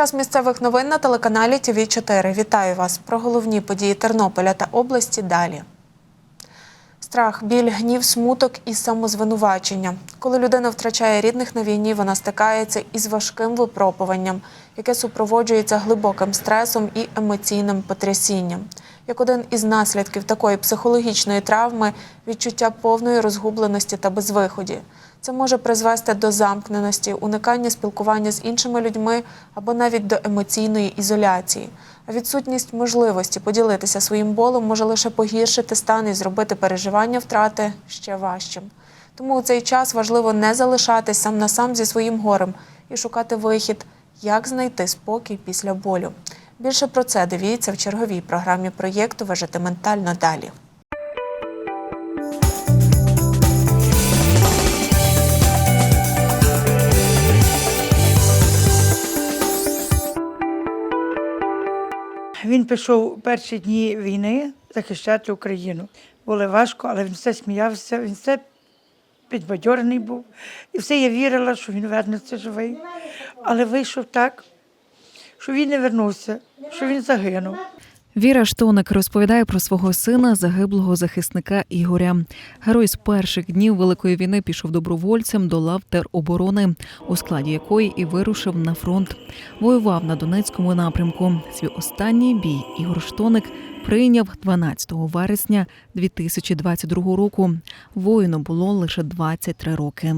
Час місцевих новин на телеканалі ТВ 4 Вітаю вас про головні події Тернополя та області далі. Страх, біль, гнів, смуток і самозвинувачення. Коли людина втрачає рідних на війні, вона стикається із важким випробуванням, яке супроводжується глибоким стресом і емоційним потрясінням. Як один із наслідків такої психологічної травми відчуття повної розгубленості та безвиході. Це може призвести до замкненості, уникання спілкування з іншими людьми або навіть до емоційної ізоляції. А відсутність можливості поділитися своїм болем може лише погіршити стан і зробити переживання втрати ще важчим. Тому у цей час важливо не залишатись сам на сам зі своїм горем і шукати вихід, як знайти спокій після болю. Більше про це дивіться в черговій програмі проєкту Вижити ментально далі. Він пішов перші дні війни захищати Україну. Було важко, але він все сміявся, він все підбадьорений був. І все я вірила, що він вернеться живий. Але вийшов так, що він не вернувся, що він загинув. Віра Штоник розповідає про свого сина, загиблого захисника Ігоря. Герой з перших днів Великої війни пішов добровольцем до лав тероборони, у складі якої і вирушив на фронт. Воював на Донецькому напрямку. Свій останній бій Ігор Штоник прийняв 12 вересня 2022 року. Воїну було лише 23 роки.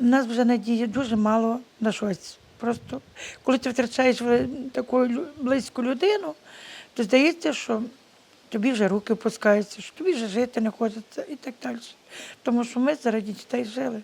У нас вже надії дуже мало на щось. Просто коли ти втрачаєш таку лю- близьку людину, то здається, що тобі вже руки опускаються, що тобі вже жити не хочеться і так далі. Тому що ми заради дітей жили.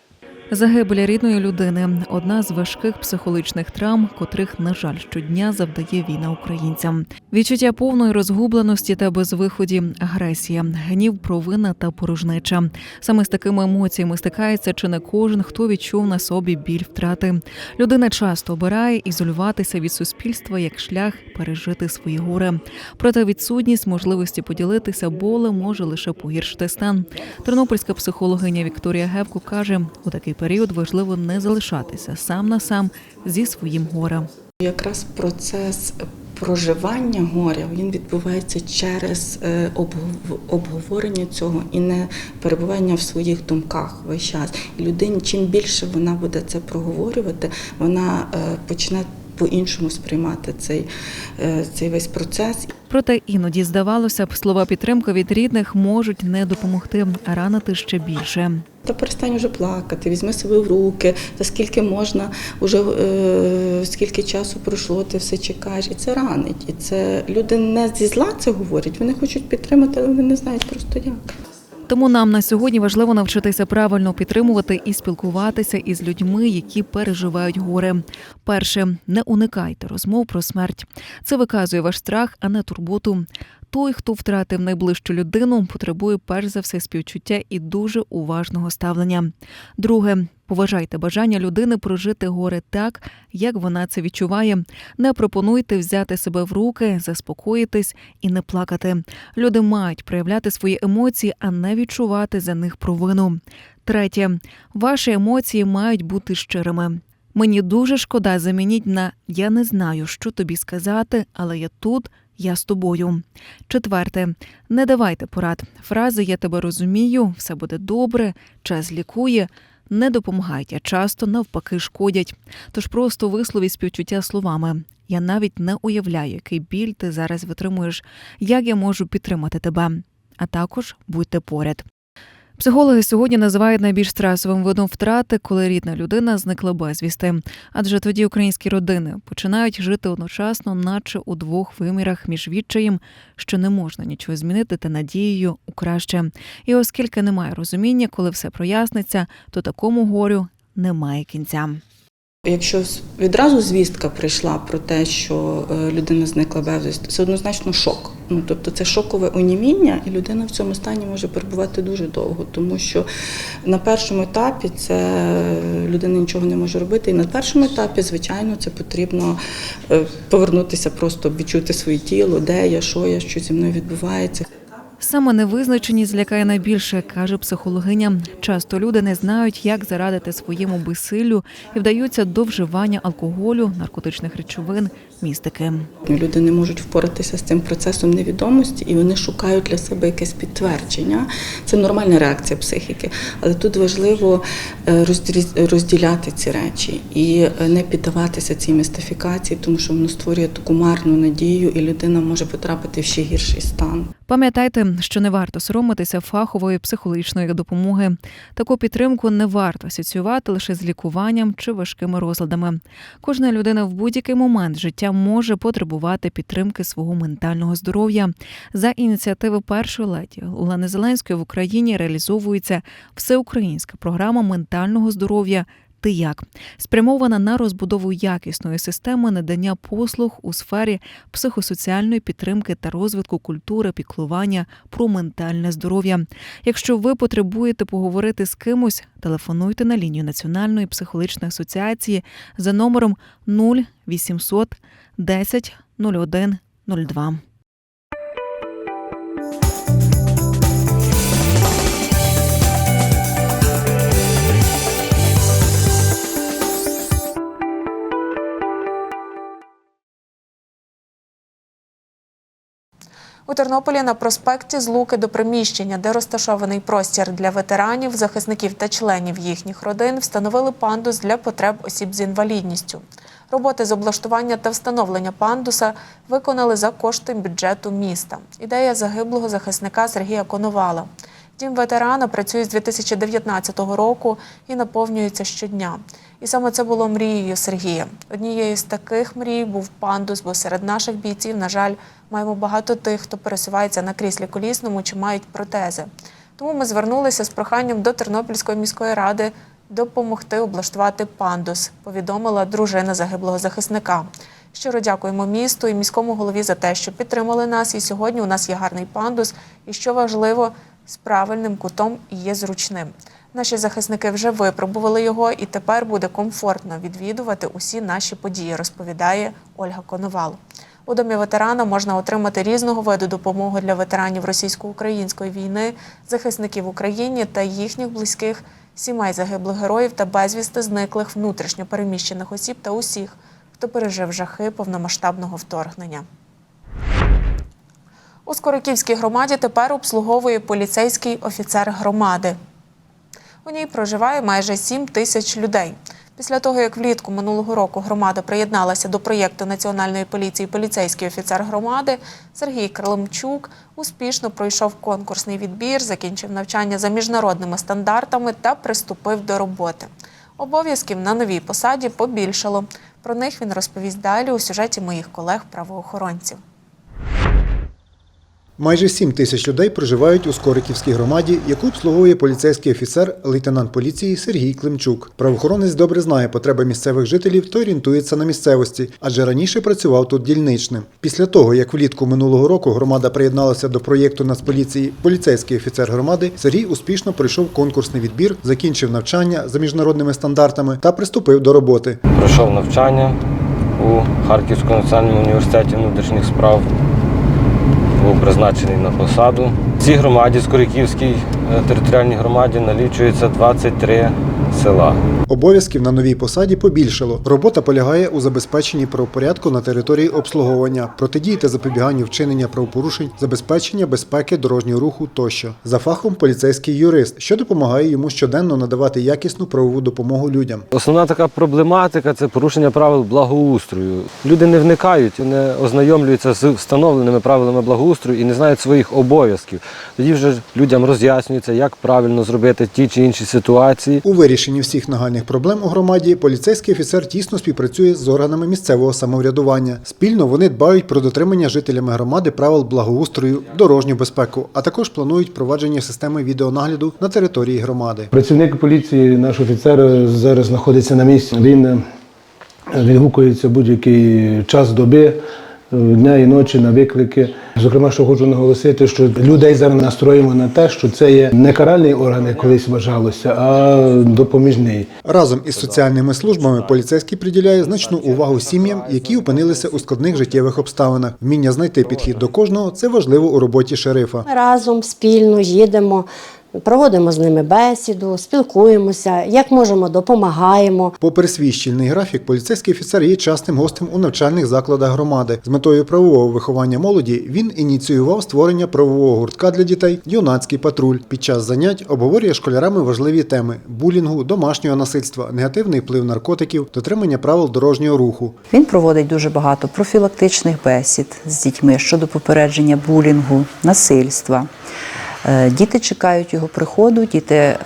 Загибель рідної людини одна з важких психологічних травм, котрих, на жаль, щодня завдає війна українцям. Відчуття повної розгубленості та безвиході, агресія, гнів, провина та порожнеча. Саме з такими емоціями стикається чи не кожен, хто відчув на собі біль втрати. Людина часто обирає ізолюватися від суспільства як шлях пережити свої горе. Проте відсутність можливості поділитися болем може лише погіршити стан. Тернопільська психологиня Вікторія Гевко каже, у такий період важливо не залишатися сам на сам зі своїм горем. Якраз процес проживання горя він відбувається через е, обговорення цього і не перебування в своїх думках весь час. І людині, чим більше вона буде це проговорювати, вона е, почне по-іншому сприймати цей, е, цей весь процес. Проте іноді здавалося б, слова підтримки від рідних можуть не допомогти, а ранити ще більше. Та перестань вже плакати, візьми себе в руки, та скільки можна, уже е, скільки часу пройшло, ти все чекаєш. І це ранить. І це люди не зі зла це говорять, вони хочуть підтримати, але вони не знають просто як. Тому нам на сьогодні важливо навчитися правильно підтримувати і спілкуватися із людьми, які переживають горе. Перше, не уникайте розмов про смерть. Це виказує ваш страх, а не турботу. Той, хто втратив найближчу людину, потребує перш за все співчуття і дуже уважного ставлення. Друге, поважайте бажання людини прожити горе так, як вона це відчуває. Не пропонуйте взяти себе в руки, заспокоїтись і не плакати. Люди мають проявляти свої емоції, а не відчувати за них провину. Третє, ваші емоції мають бути щирими. Мені дуже шкода замініть на я не знаю, що тобі сказати, але я тут, я з тобою. Четверте, не давайте порад. Фрази Я тебе розумію, все буде добре, час лікує. Не допомагають, а часто навпаки шкодять. Тож просто висловіть співчуття словами. Я навіть не уявляю, який біль ти зараз витримуєш, як я можу підтримати тебе. А також будьте поряд. Психологи сьогодні називають найбільш стресовим видом втрати, коли рідна людина зникла безвісти. Адже тоді українські родини починають жити одночасно, наче у двох вимірах між відчаєм, що не можна нічого змінити, та надією у краще. І оскільки немає розуміння, коли все проясниться, то такому горю немає кінця. Якщо відразу звістка прийшла про те, що е, людина зникла безвісти, це однозначно шок. Ну тобто це шокове оніміння, і людина в цьому стані може перебувати дуже довго, тому що на першому етапі це е, людина нічого не може робити. І на першому етапі, звичайно, це потрібно е, повернутися, просто відчути своє тіло, де я, що я, що зі мною відбувається. Саме невизначеність злякає найбільше, каже психологиня. Часто люди не знають, як зарадити своєму безсиллю і вдаються до вживання алкоголю, наркотичних речовин, містики. Люди не можуть впоратися з цим процесом невідомості, і вони шукають для себе якесь підтвердження. Це нормальна реакція психіки, але тут важливо е, розділяти ці речі і е, не піддаватися цій містифікації, тому що воно створює таку марну надію, і людина може потрапити в ще гірший стан. Пам'ятайте, що не варто соромитися фахової психологічної допомоги. Таку підтримку не варто асоціювати лише з лікуванням чи важкими розладами. Кожна людина в будь-який момент життя може потребувати підтримки свого ментального здоров'я. За ініціативи першої леді Олени Зеленської в Україні реалізовується всеукраїнська програма ментального здоров'я. Ти як спрямована на розбудову якісної системи надання послуг у сфері психосоціальної підтримки та розвитку культури піклування про ментальне здоров'я. Якщо ви потребуєте поговорити з кимось, телефонуйте на лінію Національної психологічної асоціації за номером 0800 10 01 02. У Тернополі на проспекті Злуки до приміщення, де розташований простір для ветеранів, захисників та членів їхніх родин, встановили пандус для потреб осіб з інвалідністю. Роботи з облаштування та встановлення пандуса виконали за кошти бюджету міста. Ідея загиблого захисника Сергія Коновала. Дім ветерана працює з 2019 року і наповнюється щодня. І саме це було мрією Сергія. Однією з таких мрій був пандус, бо серед наших бійців, на жаль, маємо багато тих, хто пересувається на кріслі колісному чи мають протези. Тому ми звернулися з проханням до Тернопільської міської ради допомогти облаштувати пандус, повідомила дружина загиблого захисника. Щиро дякуємо місту і міському голові за те, що підтримали нас. І сьогодні у нас є гарний пандус. І що важливо, з правильним кутом і є зручним. Наші захисники вже випробували його, і тепер буде комфортно відвідувати усі наші події, розповідає Ольга Коновал. У домі ветерана можна отримати різного виду допомогу для ветеранів російсько-української війни, захисників України та їхніх близьких, сімей загиблих героїв та безвісти зниклих внутрішньо переміщених осіб та усіх, хто пережив жахи повномасштабного вторгнення. У Скороківській громаді тепер обслуговує поліцейський офіцер громади. У ній проживає майже 7 тисяч людей. Після того, як влітку минулого року громада приєдналася до проєкту Національної поліції поліцейський офіцер громади, Сергій Карлемчук успішно пройшов конкурсний відбір, закінчив навчання за міжнародними стандартами та приступив до роботи. Обов'язків на новій посаді побільшало. Про них він розповість далі у сюжеті моїх колег-правоохоронців. Майже 7 тисяч людей проживають у Скориківській громаді, яку обслуговує поліцейський офіцер, лейтенант поліції Сергій Климчук. Правоохоронець добре знає потреби місцевих жителів та орієнтується на місцевості, адже раніше працював тут дільничним. Після того, як влітку минулого року громада приєдналася до проєкту Нацполіції поліцейський офіцер громади, Сергій успішно пройшов конкурсний відбір, закінчив навчання за міжнародними стандартами та приступив до роботи. Пройшов навчання у Харківському національному університеті внутрішніх справ. Був призначений на посаду. Цій громаді, Скориківській е, територіальній громаді, налічується 23 села. Обов'язків на новій посаді побільшало. Робота полягає у забезпеченні правопорядку на території обслуговування, протидії та запобіганню вчинення правопорушень, забезпечення безпеки дорожнього руху тощо. За фахом поліцейський юрист, що допомагає йому щоденно надавати якісну правову допомогу людям. Основна така проблематика це порушення правил благоустрою. Люди не вникають, не ознайомлюються з встановленими правилами благоустрою і не знають своїх обов'язків. Тоді вже людям роз'яснюється, як правильно зробити ті чи інші ситуації. У вирішенні всіх нагальних проблем у громаді поліцейський офіцер тісно співпрацює з органами місцевого самоврядування. Спільно вони дбають про дотримання жителями громади правил благоустрою, дорожню безпеку, а також планують впровадження системи відеонагляду на території громади. Працівник поліції, наш офіцер зараз знаходиться на місці. Він е, відгукується будь-який час доби дня і ночі на виклики. Зокрема, що хочу наголосити, що людей зараз настроїмо на те, що це є не каральний орган, як колись вважалося, а допоміжний. Разом із соціальними службами поліцейський приділяє значну увагу сім'ям, які опинилися у складних життєвих обставинах. Вміння знайти підхід до кожного це важливо у роботі шерифа. Ми разом спільно їдемо, проводимо з ними бесіду, спілкуємося, як можемо, допомагаємо. Попри свій щільний графік, поліцейський офіцер є частим гостем у навчальних закладах громади. З метою правового виховання молоді він ініціював створення правового гуртка для дітей Юнацький патруль. Під час занять обговорює школярами важливі теми булінгу, домашнього насильства, негативний вплив наркотиків, дотримання правил дорожнього руху. Він проводить дуже багато профілактичних бесід з дітьми щодо попередження булінгу, насильства. Е, Діти чекають його приходу, діти е,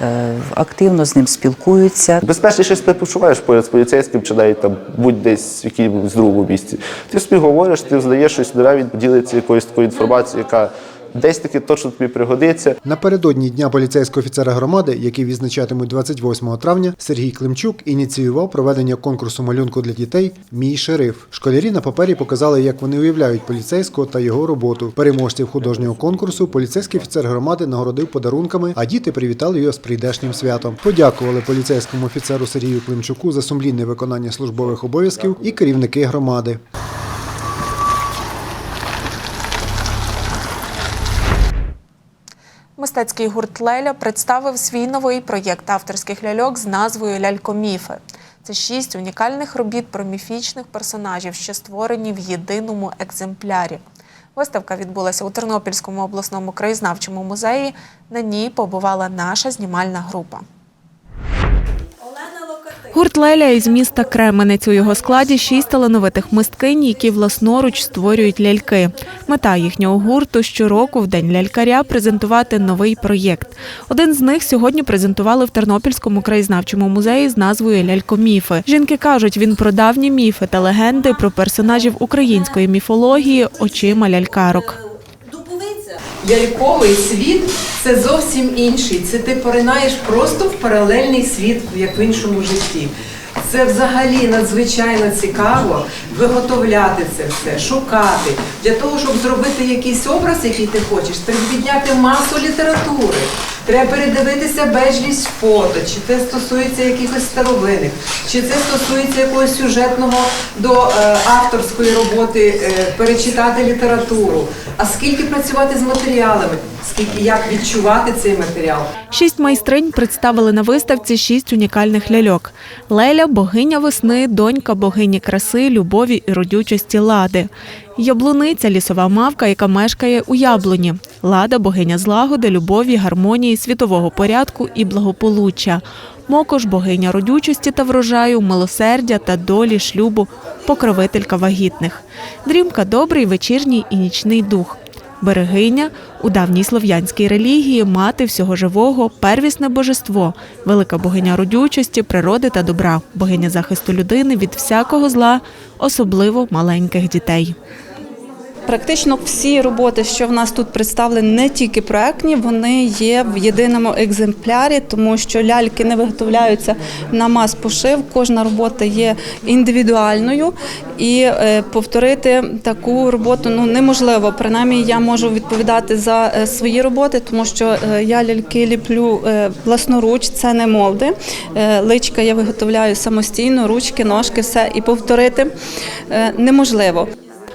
активно з ним спілкуються. Безпечніше себе почуваєш поряд з поліцейським чи навіть там будь десь в якомусь другому місці. Ти собі говориш, ти здаєш щось, навіть ділиться якоюсь такою інформацією, яка десь таки точно тобі пригодиться. Напередодні Дня поліцейського офіцера громади, який відзначатимуть 28 травня, Сергій Климчук ініціював проведення конкурсу малюнку для дітей Мій шериф. Школярі на папері показали, як вони уявляють поліцейського та його роботу. Переможців художнього конкурсу поліцейський офіцер громади нагородив подарунками, а діти привітали його з прийдешнім святом. Подякували поліцейському офіцеру Сергію Климчуку за сумлінне виконання службових обов'язків і керівники громади. Мистецький гурт Леля представив свій новий проєкт авторських ляльок з назвою Лялькоміфи. Це шість унікальних робіт про міфічних персонажів, що створені в єдиному екземплярі. Виставка відбулася у Тернопільському обласному краєзнавчому музеї. На ній побувала наша знімальна група. Гурт Леля із міста Кременець. У його складі шість талановитих мисткинь, які власноруч створюють ляльки. Мета їхнього гурту щороку в день лялькаря презентувати новий проєкт. Один з них сьогодні презентували в Тернопільському краєзнавчому музеї з назвою Лялькоміфи. Жінки кажуть, він про давні міфи та легенди про персонажів української міфології очима лялькарок. Ляльковий світ це зовсім інший. Це ти поринаєш просто в паралельний світ, як в іншому житті. Це взагалі надзвичайно цікаво виготовляти це все, шукати. Для того, щоб зробити якийсь образ, який ти хочеш, треба відняти масу літератури. Треба передивитися безліч фото, чи це стосується якихось старовинних, чи це стосується якогось сюжетного до е, авторської роботи, е, перечитати літературу. А скільки працювати з матеріалами, скільки як відчувати цей матеріал. Шість майстринь представили на виставці шість унікальних ляльок: Леля, богиня весни, донька богині краси, любові і родючості лади. Яблуниця лісова мавка, яка мешкає у яблуні. Лада богиня злагоди, любові, гармонії, світового порядку і благополуччя. Мокош богиня родючості та врожаю, милосердя та долі, шлюбу, покровителька вагітних. Дрімка добрий, вечірній і нічний дух. Берегиня у давній слов'янській релігії мати всього живого, первісне божество, велика богиня родючості, природи та добра, богиня захисту людини від всякого зла, особливо маленьких дітей. Практично всі роботи, що в нас тут представлені, не тільки проектні, вони є в єдиному екземплярі, тому що ляльки не виготовляються на мас-пошив. Кожна робота є індивідуальною, і е, повторити таку роботу ну неможливо. Принаймні, я можу відповідати за е, свої роботи, тому що е, я ляльки ліплю власноруч, це не молди. Личка я виготовляю самостійно, ручки, ножки, все і повторити неможливо.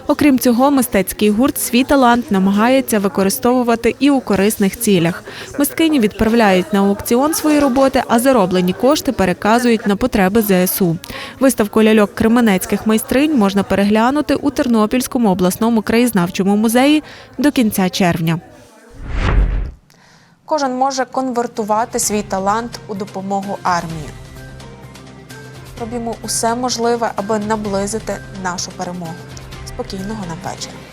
Окрім цього, мистецький гурт свій талант намагається використовувати і у корисних цілях. Мисткині відправляють на аукціон свої роботи, а зароблені кошти переказують на потреби ЗСУ. Виставку ляльок кременецьких майстринь можна переглянути у Тернопільському обласному краєзнавчому музеї до кінця червня. Кожен може конвертувати свій талант у допомогу армії. Робімо усе можливе, аби наблизити нашу перемогу. Спокійного нам вечора.